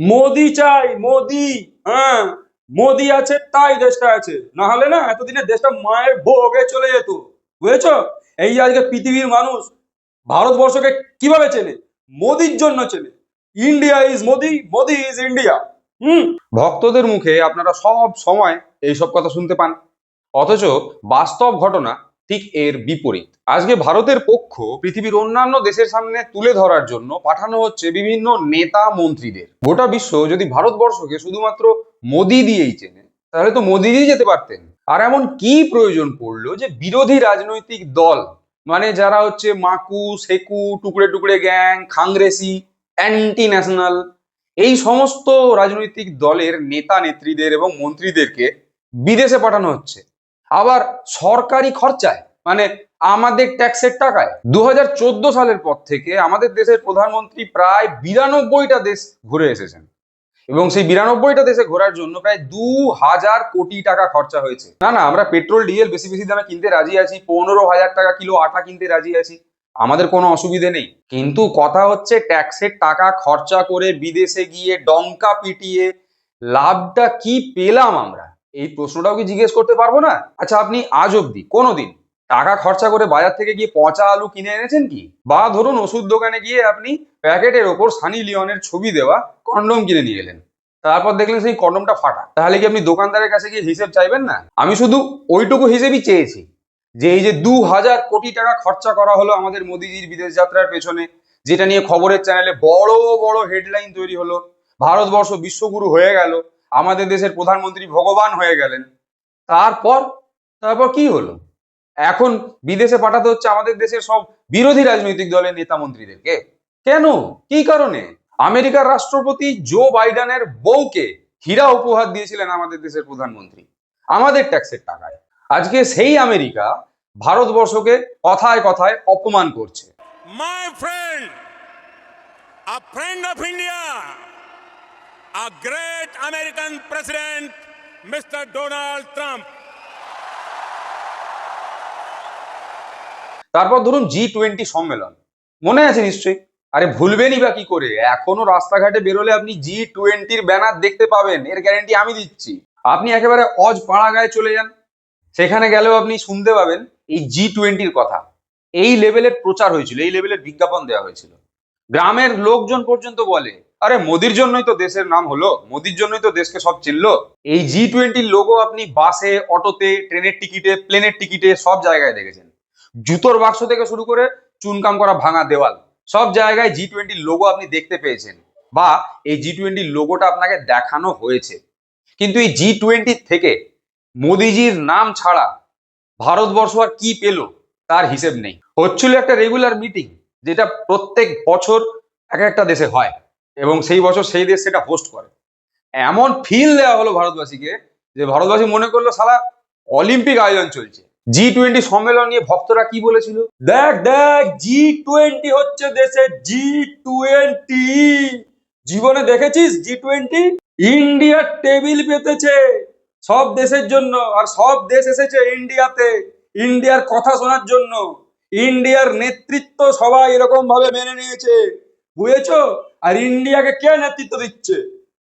মোদি চাই, মোদি হ্যাঁ মোদি আছে, তাই দেশটা আছে। না হলে না, এতদিনে দেশটা মায়ের ভোগে চলে যেত। বুঝেছ? এই আজকে পৃথিবীর মানুষ ভারতবর্ষকে কীভাবে চেনে? মোদির জন্য চেনে। India is Modi Modi is India হুম? ভক্তদের মুখে আপনারা সব সময় এইসব কথা শুনতে পান। অথচ বাস্তব ঘটনা ঠিক এর বিপরীত। আজকে ভারতের পক্ষ পৃথিবীর অন্যান্য দেশের সামনে তুলে ধরার জন্য পাঠানো হচ্ছে বিভিন্ন নেতা মন্ত্রীদের। গোটা বিশ্ব যদি ভারতবর্ষকে শুধুমাত্র মোদি দিয়েই চেনে, তাহলে তো মোদিজি যেতে পারতেন। আর এমন কি প্রয়োজন পড়ল যে বিরোধী রাজনৈতিক দল মানে যারা হচ্ছে মাকু, সেকু টুকরে টুকরে গ্যাং, খাংরেসি অ্যান্টি ন্যাশনাল এই সমস্ত রাজনৈতিক দলের নেতা নেত্রীদের এবং মন্ত্রীদেরকে বিদেশে পাঠানো হচ্ছে। আবার সরকারি খরচায় মানে আমাদের ট্যাক্সের টাকায়। দু হাজার চোদ্দ সালের পর থেকে আমাদের দেশের প্রধানমন্ত্রী প্রায় বিরানব্বইটা দেশ ঘুরে এসেছেন। এবং সেই বিরানব্বইটা দেশে ঘোরার জন্য প্রায় দু হাজার কোটি টাকা খরচা হয়েছে। না না, আমরা পেট্রোল, ডিজেল বেশি বেশি দামে কিনতে রাজি আছি পনেরো হাজার টাকা কিলো আটা কিনতে রাজি আছি। আমাদের কোনো অসুবিধে নেই। কিন্তু কথা হচ্ছে ট্যাক্সের টাকা খরচা করে বিদেশে গিয়ে ডঙ্কা পিটিয়ে লাভটা কি পেলাম আমরা? এই প্রশ্নটাও কি জিজ্ঞেস করতে পারব না? আচ্ছা আপনি আজ অব্দি কোনোদিন টাকা খরচা করে বাজার থেকে গিয়ে পচা আলু কিনে এনেছেন কি? বা ধরুন ওষুধ দোকানে গিয়ে আপনি প্যাকেটের ওপর সানি লিওনের ছবি দেওয়া কন্ডম কিনে নিয়ে এলেন। তারপর দেখলেন সেই কন্ডমটা ফাটা। তাহলে কি আপনি দোকানদারের কাছে গিয়ে হিসেব চাইবেন না? আমি শুধু ওইটুকু হিসেবই চেয়েছি যে এই যে দু হাজার কোটি টাকা খরচা করা হলো আমাদের মোদিজির বিদেশ যাত্রার পেছনে, যেটা নিয়ে খবরের চ্যানেলে বড় বড় হেডলাইন তৈরি হলো। ভারতবর্ষ বিশ্বগুরু হয়ে গেল। আমাদের দেশের প্রধানমন্ত্রী ভগবান হয়ে গেলেন। তারপর তারপর কি হলো? এখন বিদেশে পাঠাতে হচ্ছে আমাদের দেশের সব বিরোধী রাজনৈতিক দলের নেতা মন্ত্রীদেরকে। কেন? কি কারণে? আমেরিকার রাষ্ট্রপতি জো বাইডেনের বউকে হীরা উপহার দিয়েছিলেন আমাদের দেশের প্রধানমন্ত্রী। আমাদের ট্যাক্সের টাকায়। আজকে সেই আমেরিকা ভারতবর্ষকে কথায় কথায় অপমান করছে। My friend, a friend of India, a great American president, Mr. Donald Trump. তারপর ধরুন জি টোয়েন্টি সম্মেলন। মনে আছে নিশ্চয়ই? আরে ভুলবেনই বা কি করে? এখনও রাস্তাঘাটে বেরোলে আপনি জি টোয়েন্টির ব্যানার দেখতে পাবেন এর গ্যারেন্টি আমি দিচ্ছি। আপনি একেবারে অজ পাড়া গায়ে চলে যান। সেখানে গেলেও আপনি শুনতে পাবেন এই জি টোয়েন্টির কথা। এই লেভেলের প্রচার হয়েছিল এই লেভেলের বিজ্ঞাপন দেওয়া হয়েছিল। গ্রামের লোকজন পর্যন্ত বলে আরে মোদির জন্যই তো দেশের নাম হলো, মোদির জন্যই তো দেশকে সব চিনলো। এই জি টোয়েন্টির লোগো আপনি বাসে অটোতে ট্রেনের টিকিটে প্লেনের টিকিটে সব জায়গায় দেখেছেন। জুতোর বাক্স থেকে শুরু করে চুনকাম করা ভাঙা দেওয়াল, সব জায়গায় জি টোয়েন্টির লোগো আপনি দেখতে পেয়েছেন বা এই জি টোয়েন্টির লোগোটা আপনাকে দেখানো হয়েছে। কিন্তু এই জি টোয়েন্টির থেকে মোদিজির নাম ছাড়া ভারতবর্ষ আর কি পেল, তার হিসেব নেই। হচ্ছিল একটা রেগুলার মিটিং যেটা প্রত্যেক বছর এক একটা দেশে হয়। এবং সেই বছর সেই দেশ সেটা হোস্ট করে। এমন ফিল দেওয়া হলো ভারতবাসীকে যে ভারতবাসী মনে করল সারা অলিম্পিক আয়োজন চলছে। জি টোয়েন্টি সম্মেলন নিয়ে ভক্তরা কি বলেছিল? দেখ দেখ জি টোয়েন্টি হচ্ছে দেশে জি টোয়েন্টি জীবনে দেখেছিস? জি টোয়েন্টি ইন্ডিয়ার টেবিল পেতেছে সব দেশের জন্য। আর সব দেশ এসেছে ইন্ডিয়াতে ইন্ডিয়ার কথা শোনার জন্য। ইন্ডিয়ার নেতৃত্ব সবাই এরকম ভাবে মেনে নিয়েছে। বুঝেছ? আর ইন্ডিয়াকে কে নেতৃত্ব দিচ্ছে?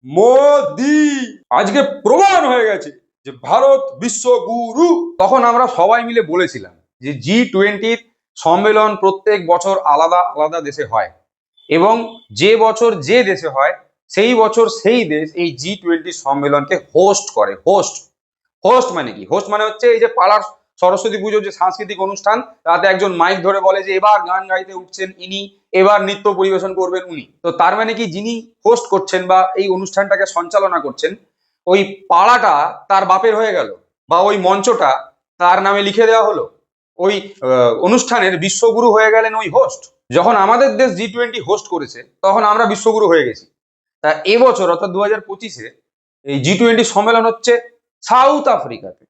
মোদি। আজকে প্রমাণ হয়ে গেছে যে ভারত বিশ্বগুরু তখন আমরা সবাই মিলে বলেছিলাম যে জি টোয়েন্টির সম্মেলন প্রত্যেক বছর আলাদা আলাদা দেশে হয়। এবং যে বছর যে দেশে হয়, সেই বছর সেই দেশ এই জি টোয়েন্টি সম্মেলনকে হোস্ট করে। হোস্ট হোস্ট মানে কি? হোস্ট মানে হচ্ছে এই যে পাড়ার সরস্বতী পুজোর যে সাংস্কৃতিক অনুষ্ঠান, তাতে একজন মাইক ধরে বলে যে, এবার গান গাইতে উঠছেন ইনি, এবার নৃত্য পরিবেশন করবেন উনি। তো তার মানে কি, যিনি হোস্ট করছেন বা এই অনুষ্ঠানটাকে সঞ্চালনা করছেন, ওই পাড়াটা তার বাপের হয়ে গেল বা ওই মঞ্চটা তার নামে লিখে দেওয়া হলো। ওই অনুষ্ঠানের বিশ্বগুরু হয়ে গেলেন ওই হোস্ট যখন আমাদের দেশ জি টোয়েন্টি হোস্ট করেছে, তখন আমরা বিশ্বগুরু হয়ে গেছি। তা এবছর, অর্থাৎ দু হাজার পঁচিশে, এই জি টোয়েন্টি সম্মেলন হচ্ছে সাউথ আফ্রিকাতে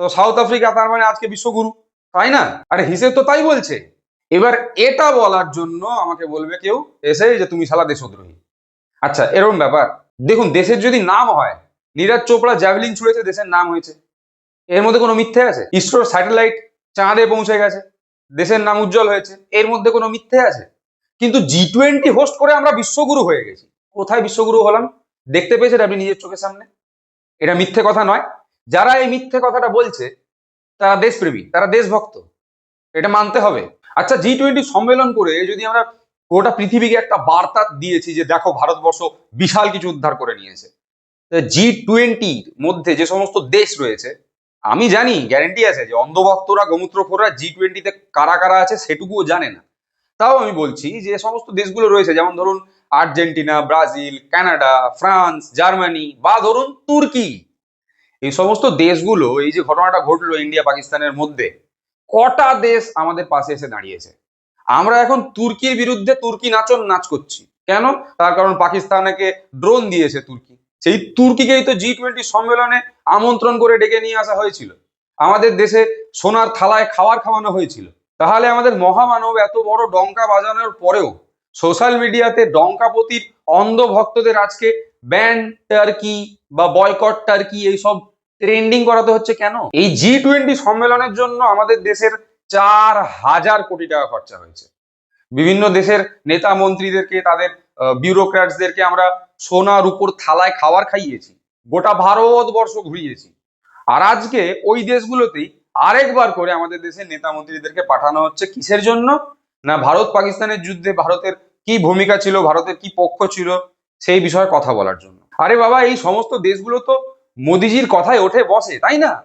তো সাউথ আফ্রিকা তার মানে আজকে বিশ্বগুরু, তাই না? আরে হিসেব তো তাই বলছে। এবার এটা বলার জন্য আমাকে বলবে কেউ এসে যে তুমি সালা দেশদ্রোহী। আচ্ছা এরকম ব্যাপার। দেখুন, দেশের যদি নাম হয়, নীরজ চোপড়া, জ্যাভলিন ছুড়েছে, দেশের নাম হয়েছে। এর মধ্যে কোনো মিথ্যে আছে? ইসরোর স্যাটেলাইট চাঁদে পৌঁছে গেছে, দেশের নাম উজ্জ্বল হয়েছে, এর মধ্যে কোনো মিথ্যে আছে? কিন্তু জি টোয়েন্টি হোস্ট করে আমরা বিশ্বগুরু হয়ে গেছি। কোথায় বিশ্বগুরু হলাম? দেখতে পেয়েছেন আপনি নিজের চোখের সামনে? এটা মিথ্যে কথা নয়। যারা এই মিথ্যে কথাটা বলছে, তারা দেশপ্রেমী, তারা দেশভক্ত। এটা মানতে হবে। আচ্ছা জি টোয়েন্টি সম্মেলন করে যদি আমরা গোটা পৃথিবীকে একটা বার্তা দিয়েছি যে দেখো, ভারতবর্ষ বিশাল কিছু উদ্ধার করে নিয়েছে। জি টোয়েন্টির মধ্যে যে সমস্ত দেশ রয়েছে, আমি জানি গ্যারেন্টি আছে যে অন্ধভক্তরা, গোমূত্রখোররা জি টোয়েন্টিতে কারা কারা আছে, সেটুকুও জানে না। তাও আমি বলছি যে সমস্ত দেশগুলো রয়েছে, যেমন ধরুন Argentina, Brazil, Canada, France, Germany বা ধরুন তুর্কি এই সমস্ত দেশগুলো, এই যে ঘটনাটা ঘটলো ইন্ডিয়া পাকিস্তানের মধ্যে, কটা দেশ আমাদের পাশে এসে দাঁড়িয়েছে? আমরা এখন তুর্কির বিরুদ্ধে তুর্কি নাচন নাচ করছি। কেন? তার কারণ পাকিস্তানকে ড্রোন দিয়েছে তুর্কি। সেই তুর্কিকেই তো জি টোয়েন্টি সম্মেলনে আমন্ত্রণ করে ডেকে নিয়ে আসা হয়েছিল। আমাদের দেশে সোনার থালায় খাবার খাওয়ানো হয়েছিল। তাহলে আমাদের মহামানব এত বড় ডঙ্কা বাজানোর পরেও সোশ্যাল মিডিয়াতে ডঙ্কাপতির অন্ধ ভক্তদের আজকে ব্যান টার্কি বা বয়কট টার্কি এইসব ট্রেন্ডিং করাতে হচ্ছে কেন? এই জি টোয়েন্টি সম্মেলনের জন্য আমাদের দেশের চার হাজার কোটি টাকা খরচা হয়েছে। বিভিন্ন দেশের নেতা মন্ত্রীদেরকে, তাদের বিউরোক্র্যাটসদেরকে আমরা সোনার উপর থালায় খাবার খাইয়েছি, গোটা ভারতবর্ষ ঘুরিয়েছি। আর আজকে ওই দেশগুলোতেই আরেকবার করে আমাদের দেশের নেতা মন্ত্রীদেরকে পাঠানো হচ্ছে কিসের জন্য? না ভারত পাকিস্তানের যুদ্ধে ভারতের কি ভূমিকা ছিল, ভারতের কি পক্ষ ছিল, সেই বিষয়ে কথা বলার জন্য। আরে বাবা, এই সমস্ত দেশগুলো তো মোদিজির কথায় ওঠে বসে, তাই না?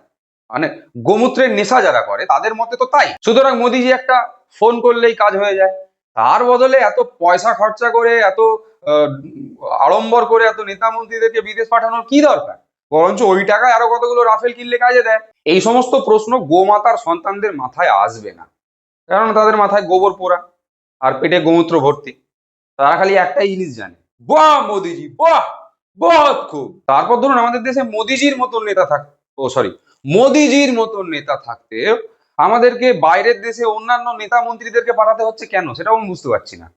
মানে গোমূত্রের নেশা যারা করে, তাদের মতে তো তাই। সুতরাং মোদিজি একটা ফোন করলেই কাজ হয়ে যায়। তার বদলে এত পয়সা খরচা করে, এত আড়ম্বর করে এত নেতা মন্ত্রীদেরকে বিদেশ পাঠানোর কি দরকার? বরঞ্চ ওই টাকায় আরও কতগুলো রাফেল কিনলে কাজে দেয়? এই সমস্ত প্রশ্ন গোমাতার সন্তানদের মাথায় আসবে না। কারণ তাদের মাথায় গোবর পোড়া আর পেটে গোমূত্র ভর্তি। তারা খালি একটাই জিনিস জানে। বাহ মোদিজি বাহ বহুত খুব। তারপর ধরুন আমাদের দেশে মোদিজির মতন নেতা থাক ও সরি মোদিজির মতন নেতা থাকতে আমাদেরকে বাইরের দেশে অন্যান্য নেতা মন্ত্রীদেরকে পাঠাতে হচ্ছে কেন? সেটাও আমি বুঝতে পারছি না।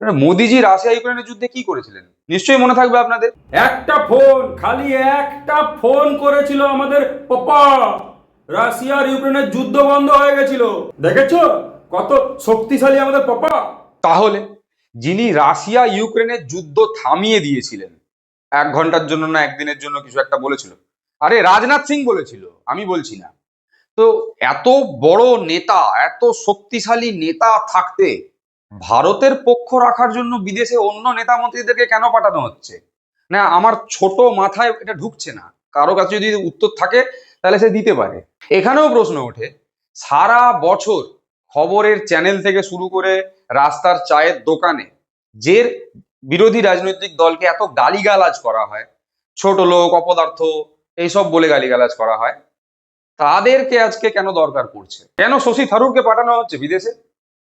কারণ মোদিজি রাশিয়া ইউক্রেনের যুদ্ধে কি করেছিলেন? নিশ্চয়ই মনে থাকবে আপনাদের? একটা ফোন খালি একটা ফোন করেছিল আমাদের পাপা। রাশিয়ার ইউক্রেনের যুদ্ধ বন্ধ হয়ে গেছিল। দেখেছ? কত শক্তিশালী আমাদের পাপা। তাহলে? যিনি রাশিয়া, ইউক্রেনের যুদ্ধ থামিয়ে দিয়েছিলেন। এক ঘণ্টার জন্য না, একদিনের জন্য কিছু একটা বলেছিল। আরে, রাজনাথ সিং বলেছিল, আমি বলছি না। তো এত বড় নেতা, এত শক্তিশালী নেতা থাকতে ভারতের পক্ষ রাখার জন্য বিদেশে অন্য নেতা মন্ত্রীদেরকে কেন পাঠানো হচ্ছে? না, আমার ছোট মাথায় এটা ঢুকছে না। কারও কাছে যদি উত্তর থাকে, তাহলে সে দিতে পারে। এখানেও প্রশ্ন ওঠে, সারা বছর খবরের চ্যানেল থেকে শুরু করে রাস্তার চায়ের দোকানে যে বিরোধী রাজনৈতিক দলকে এত গালিগালাজ করা হয়, ছোট লোক, অপদার্থ, এইসব বলে গালিগালাজ করা হয়, তাদেরকে আজকে কেন দরকার পড়ছে? কেন শশী থারুরকে পাঠানো হচ্ছে বিদেশে?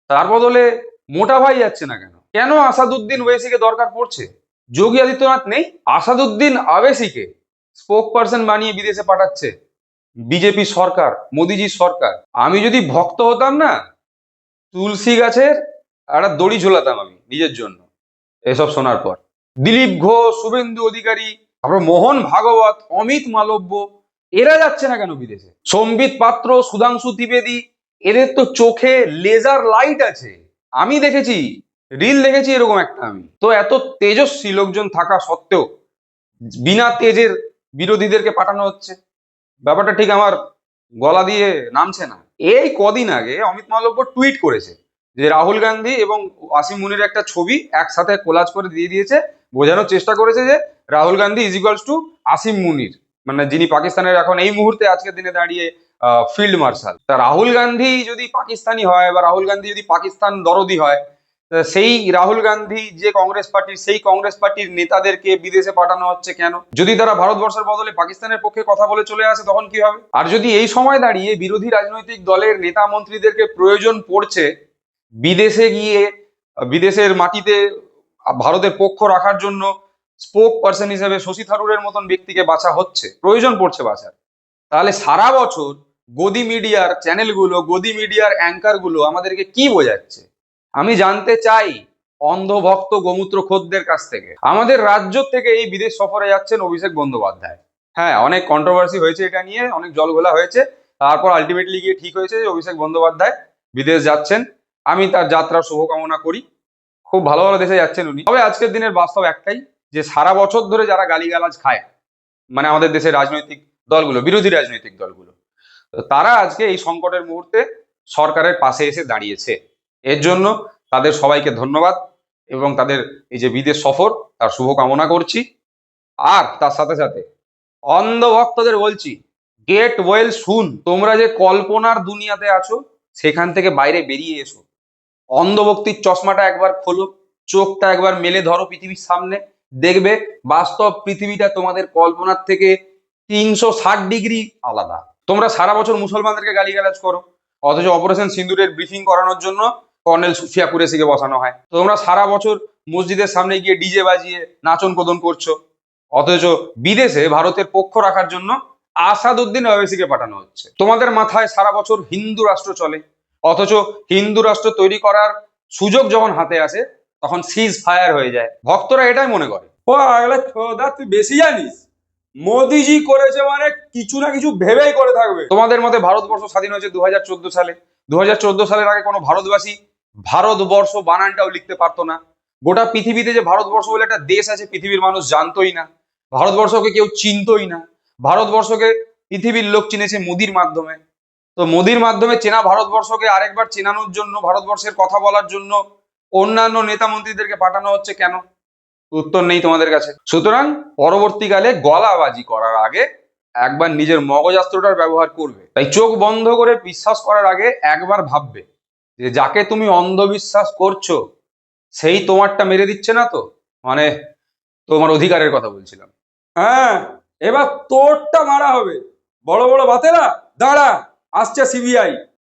তার বদলে মোটা ভাই যাচ্ছে না কেন? কেন আসাদুদ্দিন ওয়েসিকে দরকার পড়ছে? যোগী আদিত্যনাথ নেই, আসাদুদ্দিন আবেসিকে স্পোক পার্সন বানিয়ে বিদেশে পাঠাচ্ছে বিজেপি সরকার, মোদিজির সরকার। আমি যদি ভক্ত হতাম না, তুলসী গাছের একটা দড়ি ঝোলাতাম আমি নিজের জন্য। এসব শোনার পর। দিলীপ ঘোষ, শুভেন্দু অধিকারী, তারপর মোহন ভাগবত, অমিত মালব্য, এরা যাচ্ছে না কেন বিদেশে? সম্বিত পাত্র, সুধাংশু ত্রিবেদী, এদের তো চোখে লেজার লাইট আছে। আমি দেখেছি রিল দেখেছি এরকম একটা আমি। তো এত তেজস্বী লোকজন থাকা সত্ত্বেও বিনা তেজের বিরোধীদেরকে পাঠানো হচ্ছে। ব্যাপারটা ঠিক আমার গলা দিয়ে নামছে না। এই কদিন আগে অমিত মালব্য টুইট করেছে। যে রাহুল গান্ধী এবং আসিম মুনির একটা ছবি একসাথে কোলাজ করে দিয়ে দিয়েছে, বোঝানোর চেষ্টা করেছে যে Rahul Gandhi is equals to Asim Munir. মানে যিনি পাকিস্তানের এখন এই মুহূর্তে আজকের দিনে দাঁড়িয়ে ফিল্ড মার্শাল তা রাহুল গান্ধী যদি পাকিস্তানি হয় বা রাহুল গান্ধী যদি পাকিস্তান দরদি হয় সেই রাহুল গান্ধী যে কংগ্রেস পার্টির, সেই কংগ্রেস পার্টির নেতাদেরকে বিদেশে পাঠানো হচ্ছে কেন? যদি তারা ভারতবর্ষের বদলে পাকিস্তানের পক্ষে কথা বলে চলে আসে, তখন কি হবে? আর যদি এই সময় দাঁড়িয়ে বিরোধী রাজনৈতিক দলের নেতা মন্ত্রীদেরকে প্রয়োজন পড়ছে বিদেশে গিয়ে, বিদেশের মাটিতে ভারতের পক্ষ রাখার জন্য স্পোক পার্সন হিসেবে শশী থারুরের মতন ব্যক্তিকে বাছা হচ্ছে। প্রয়োজন পড়ছে বাছার তাহলে সারা বছর গদি মিডিয়ার চ্যানেলগুলো, গদি মিডিয়ার অ্যাঙ্কারগুলো আমাদেরকে কি বোঝাচ্ছে? আমি জানতে চাই অন্ধভক্ত গোমূত্র খোদদের কাছ থেকে। আমাদের রাজ্য থেকে এই বিদেশ সফরে যাচ্ছেন অভিষেক বন্দ্যোপাধ্যায়। হ্যাঁ অনেক কন্ট্রোভার্সি হয়েছে এটা নিয়ে, অনেক জলঘোলা হয়েছে। তারপর আলটিমেটলি গিয়ে ঠিক হয়েছে যে অভিষেক বন্দ্যোপাধ্যায় বিদেশ যাচ্ছেন। আমি তার যাত্রার শুভকামনা করি। খুব ভালো ভালো দেশে যাচ্ছেন উনি। তবে আজকের দিনের বাস্তব একটাই যে সারা বছর ধরে যারা গালিগালাজ খায় মানে আমাদের দেশের রাজনৈতিক দলগুলো, বিরোধী রাজনৈতিক দলগুলো তারা আজকে এই সংকটের মুহূর্তে সরকারের পাশে এসে দাঁড়িয়েছে। এর জন্য তাদের সবাইকে ধন্যবাদ এবং তাদের এই যে বিদেশ সফর, তার শুভকামনা করছি। আর তার সাথে সাথে অন্ধ ভক্তদের বলছি গেট ওয়েল শুন তোমরা যে কল্পনার দুনিয়াতে আছো, সেখান থেকে বাইরে বেরিয়ে এসো। অন্ধভক্তির চশমাটা একবার খোলো, চোখটা একবার মেলে ধরো পৃথিবীর সামনে, দেখবে বাস্তব পৃথিবীটা তোমাদের কল্পনার থেকে তিনশো ষাট ডিগ্রি আলাদা। তোমরা সারা বছর মুসলমানদেরকে গালিগালাজ করো, অথচ অপারেশন সিন্দুরের ব্রিফিং করানোর জন্য কর্নেল সুফিয়া কুরেশিকে বসানো হয়। তোমরা সারা বছর মসজিদের সামনে গিয়ে ডিজে বাজিয়ে নাচন প্রদন করছ, অথচ বিদেশে ভারতের পক্ষ রাখার জন্য আসাদুদ্দিন ওয়েসিকে পাঠানো হচ্ছে। তোমাদের মাথায় সারা বছর হিন্দু রাষ্ট্র চলে অথচ হিন্দু রাষ্ট্র তৈরি করার সুযোগ যখন হাতে আসে তখন সিজ ফায়ার হয়ে যায়। ভক্তরা এটাই মনে করে। ও আগলা তুই বেশি জানিস? মোদিজি করেছে মানে কিছু না কিছু ভেবেই করে থাকবে। তোমাদের মতে ভারতবর্ষ স্বাধীন হয়েছে দুহাজার চোদ্দ সালে? দু হাজার চোদ্দ সালের আগে কোনো ভারতবাসী ভারতবর্ষ বানানটাও লিখতে পারতো না। গোটা পৃথিবীতে যে ভারতবর্ষ বলে একটা দেশ আছে পৃথিবীর মানুষ জানতোই না। ভারতবর্ষকে কেউ চিনতোই না। ভারতবর্ষকে পৃথিবীর লোক চিনেছে মোদির মাধ্যমে। তো মোদির মাধ্যমে চেনা ভারতবর্ষকে আরেকবার চেনানোর জন্য, ভারতবর্ষের কথা বলার জন্য অন্যান্য নেতা মন্ত্রীদেরকে পাঠানো হচ্ছে কেন? উত্তর নেই তোমাদের কাছে। সুতরাং পরবর্তীকালে গলাবাজি করার আগে একবার নিজের মগজাস্ত্রটার ব্যবহার করবে। তাই চোখ বন্ধ করে বিশ্বাস করার আগে একবার ভাববে যে যাকে তুমি অন্ধবিশ্বাস করছ, সেই তোমারটা মেরে দিচ্ছে না তো? মানে তোমার অধিকারের কথা বলছিলাম। হ্যাঁ এবার তোরটা মারা হবে। বড় বড় বাতেরা, দাঁড়া। আসছে সিবিআই